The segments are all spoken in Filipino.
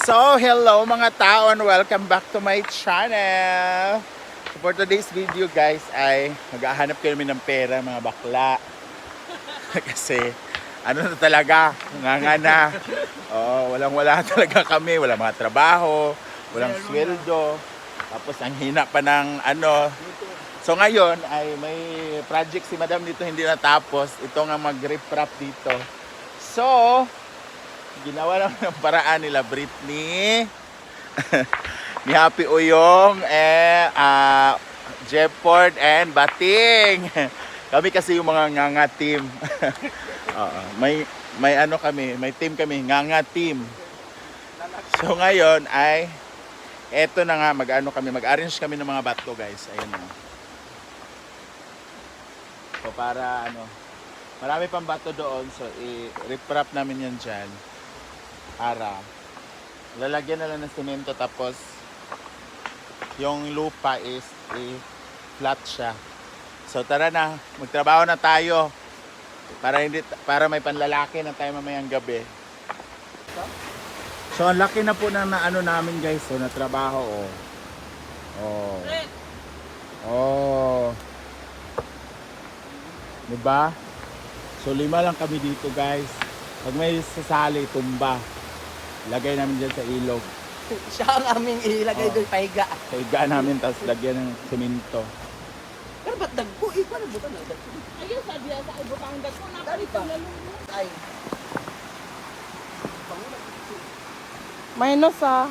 So, hello mga tao and welcome back to my channel. So, for today's video guys ay maghahanap kami ng pera mga bakla. Kasi ano na talaga, nga na. Oo, walang wala talaga kami, walang mga trabaho, walang sweldo. Tapos ang hina pa ng ano. So ngayon ay may project si Madam dito hindi natapos. Ito nga mag-reprap dito. So, ginawa naman ng paraan nila Britney. Ni Happy Uyong eh ah, Jefford and Bating. Kami kasi yung mga nganga team. Oo, may may ano kami may team kami nganga team. So ngayon ay eto na nga mag-ano kami mag-arrange kami ng mga bato guys. Ayun na so para ano marami pang bato doon so i-reprap namin yan dyan para lalagyan na lang ng semento tapos yung lupa is i-flat siya. So tara na, magtrabaho na tayo para hindi para may panlalaki na tayo mamayang gabi. So ang laki na po na, na ano namin guys, so na trabaho oh. Oh. Oh. 'Di ba? So lima lang kami dito guys. Pag may sasali, tumba. Lagay namin dyan sa ilog. Siya ang aming ilagay Oh. doon pahiga. Kaiga namin, tapos lagyan ng semento. Pero ba't dagko? Eh, paano buta na dagko? Ayun, sabi niya sa ibutang ko na Dali palito pa. lalunod. Ay. Minus ah.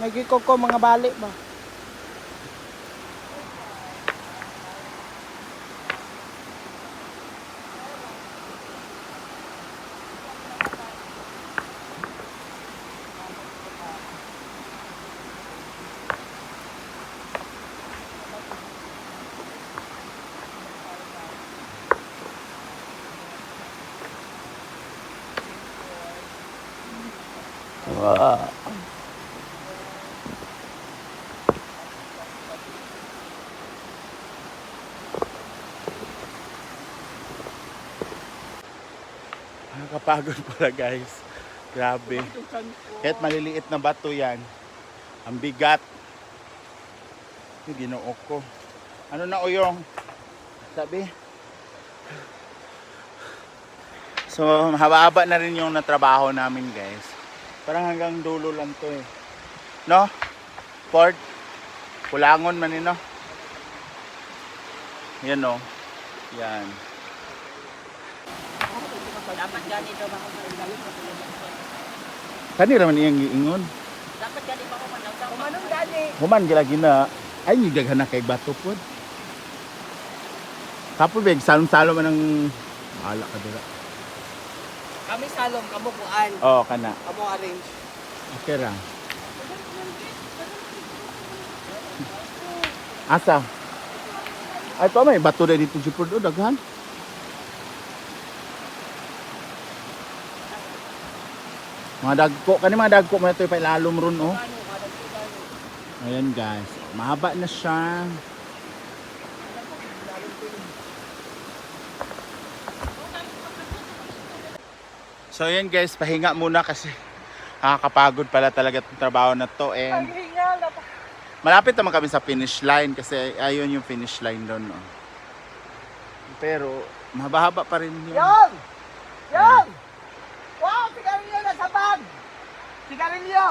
Nagikoko mga bali ba? Nakakapagod pala guys. Grabe. Kahit maliliit na bato yan. Ang bigat. Yung ginoo ko. Ano na uyong? Sabi. So, haba-haba na rin yung natrabaho namin guys. Parang hanggang dulo lang to eh. No? Port? Kulangon man eh no? Yan no? Yan. Dapat ganito ba ako Kani raman iyang giingon. Dapat ganito ako man. Umanong gani. Human gila gina. Ay ni daghan na kay bato pod. Tapos big salom-salom man ang ala ka dira. Kami salong, kamukuan. Oh kana. Kamo arrange. Okay ra. Asa? Ay pa may bato na dito pod oh, daghan. Mga dagko, kani mga dagko man ito pailalom ron oh. Ayan guys, mahaba na siya. So ayan guys, pahinga muna kasi nakakapagod pala talaga itong trabaho na to and malapit naman kami sa finish line kasi ayun yung finish line doon. No? Pero mahaba-haba pa rin yun. Yon! Yon! Wow, sigarilyo nasa bag! Sigarilyo!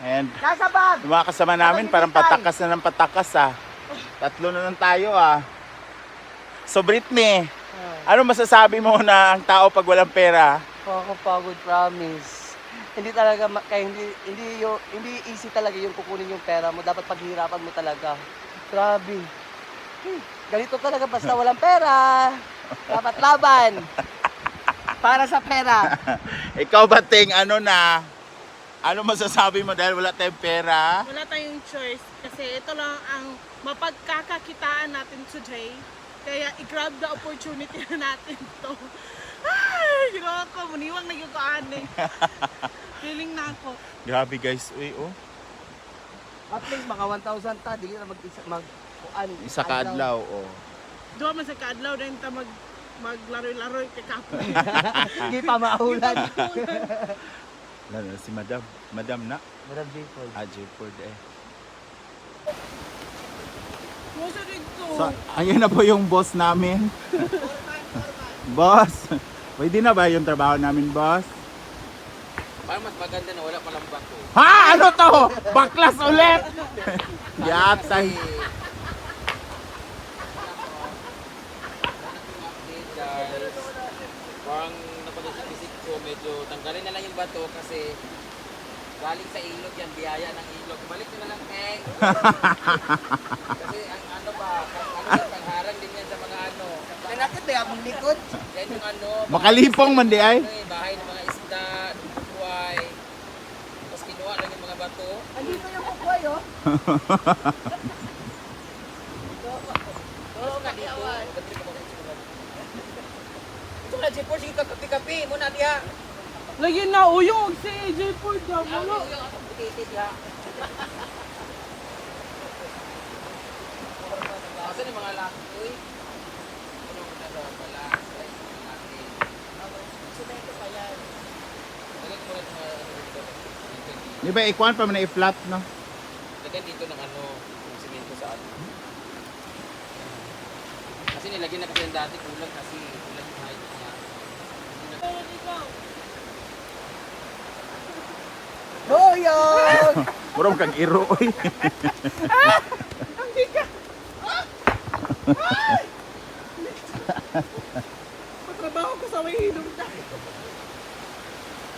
And Nasa bag! yung mga kasama namin parang patakas na ng patakas ah. Tatlo na lang tayo ah. So Britney, ano masasabi mo na ang tao pag walang pera? Nakakapagod, promise. Hindi talaga, ma- kaya hindi, hindi, yung, hindi easy talaga yung kukunin yung pera mo. Dapat paghihirapan mo talaga. Grabe. Hmm, Ganito talaga basta walang pera. Dapat laban. Para sa pera. Ikaw ba ting ano na? Ano masasabi mo dahil wala tayong pera? Wala tayong choice kasi ito lang ang mapagkakakitaan natin today. Kaya i-grab the opportunity na natin to. Ay, ginawa ko. Muniwang na yung kaane. Feeling na ako. Grabe guys, uy oh. At least mga 1,000 ta, dili na mag isa mag kuan. Isa ka adlaw oh. Doon man sa kaadlaw na ta mag maglaro-laro kay kapoy. Hindi pa maulan. Lalo si Madam. Madam na. Madam J. Paul. Ah, Jayford eh. Musa dito. So, ayun na po yung boss namin. boss, pwede na ba yung trabaho namin, boss? Parang mas maganda na wala palang bato. Ha? Ano to? Baklas ulit! Yatay. update guys. Parang napanood sa visit ko, medyo tanggalin na lang yung bato kasi galing sa ilog yan, biyaya ng ilog. Balik nyo na lang, Teng. kasi ang ano ba, kung ano yan, pangharang din yan sa mga ano. Nanakit ba yung likod? Yan yung ano, Makalipong man di ay. ano eh, bahay ng mga isda, buhay. Tapos kinuha lang yung mga bato. Andito yung kukoy, oh. Oo nga dito. Ito na, Jepor, sige ka kapi-kapi. Muna diha. Lagi na uyong si AJ Ford daw. Ang Wala. yung atong butiti diha. Asa ni mga laki, uy? Lagyan Di ba, ikuan pa man i-flat, no? Lagyan dito ng ano, yung simento sa ano. Kasi nilagyan na kasi yung dati kulang kasi kulang yung height Doyog! Puro kang iro, oy. Ang giga. Patrabaho ko sa may hinom na.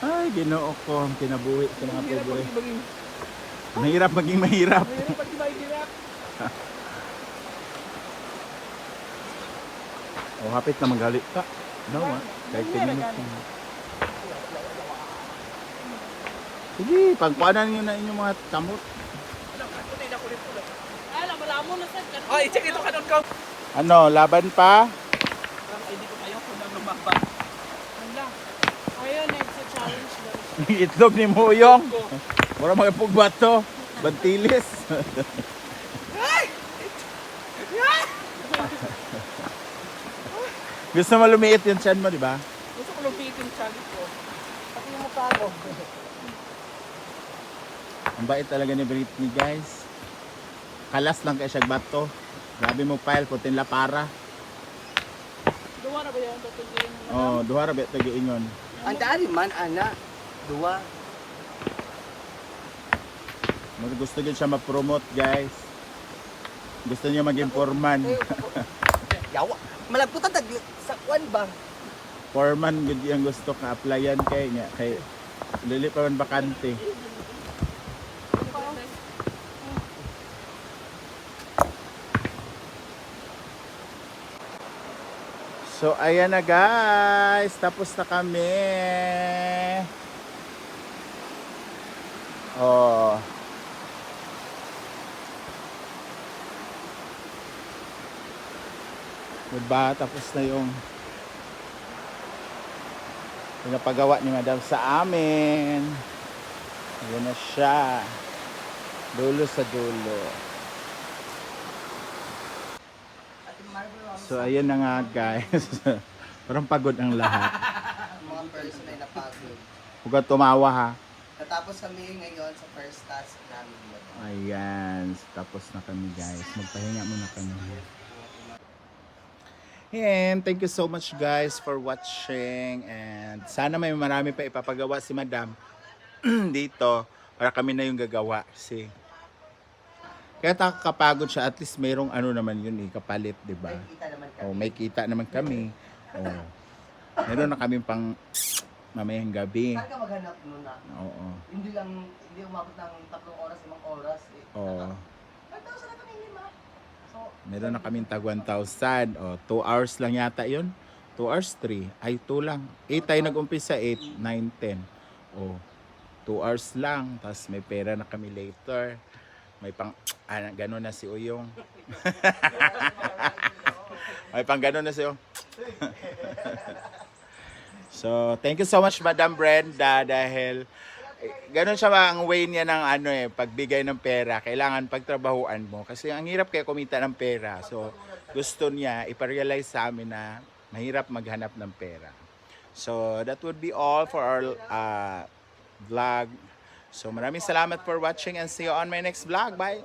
Ay, ginoo ko. Ang kinabuhi sa mga pobre. maging Mahirap maging mahirap. Mahirap pag mahirap. Oh, hapit na magalit ka. No, ah. Kahit 10 minutes na. Sige, pagkuanan nyo na inyong mga. Ay, na sa Ay, check ito kanon ka. Ano, laban pa? Hindi ko kayo kung lumaba. Wala. Ayun, next challenge daw. Itlog ni Muyong. Mura mga pugbato. Bantilis. Gusto mo lumiit yung chan mo, di ba? Gusto ko lupitin challenge ko. Pati yung mukha ko. Ang bait talaga ni Britney, guys. Kalas lang kay siya bato. Grabe mo pile, putin la para. Duwa na ba yan? Mo. Oh, duha ra bet ingon. Ang dali man, ana. Dua. Mas gusto din siya ma-promote, guys. Gusto niya maging foreman. Yawa. Malagputan tag sa kwan ba? Foreman gud yung gusto ka applyan kay nga kay lili pa man bakante. So ayan na guys, tapos na kami. Oh. Diba? Tapos na yung pinapagawa ni Madam sa amin. Ayan na siya. Dulo sa dulo. So ayan na nga guys. Parang pagod ang lahat. Mga person ay napagod. Huwag tumawa ha. Natapos kami ngayon sa first task namin. Ayan. Tapos na kami guys. Magpahinga muna kami. And thank you so much guys for watching. And sana may marami pa ipapagawa si Madam dito para kami na yung gagawa. Kasi kaya nakakapagod siya. At least mayroong ano naman yun eh, kapalit, di ba? Ay, kita naman kami. Oh, may kita naman kami. Oh. Meron na kami pang mamayang gabi. Saan ka maghanap nun na? Oo. Hindi lang, hindi umabot ng tatlong oras, limang oras. Eh. Oo. Ang tao sila kami lima. So, Meron na kaming tag 1,000. O, 2 hours lang yata yun. 2 hours, 3. Ay, 2 lang. 8 tayo nag-umpisa, 8, 9, 10. O, 2 hours lang. Tapos may pera na kami later. May pang, ah, gano'n na si Uyong. May pang ganun na sa'yo. so, thank you so much, Madam Brenda, dahil ganun siya ang way niya ng ano eh, pagbigay ng pera. Kailangan pagtrabahuan mo. Kasi ang hirap kaya kumita ng pera. So, gusto niya iparealize sa amin na mahirap maghanap ng pera. So, that would be all for our uh, vlog. So, maraming salamat for watching and see you on my next vlog. Bye!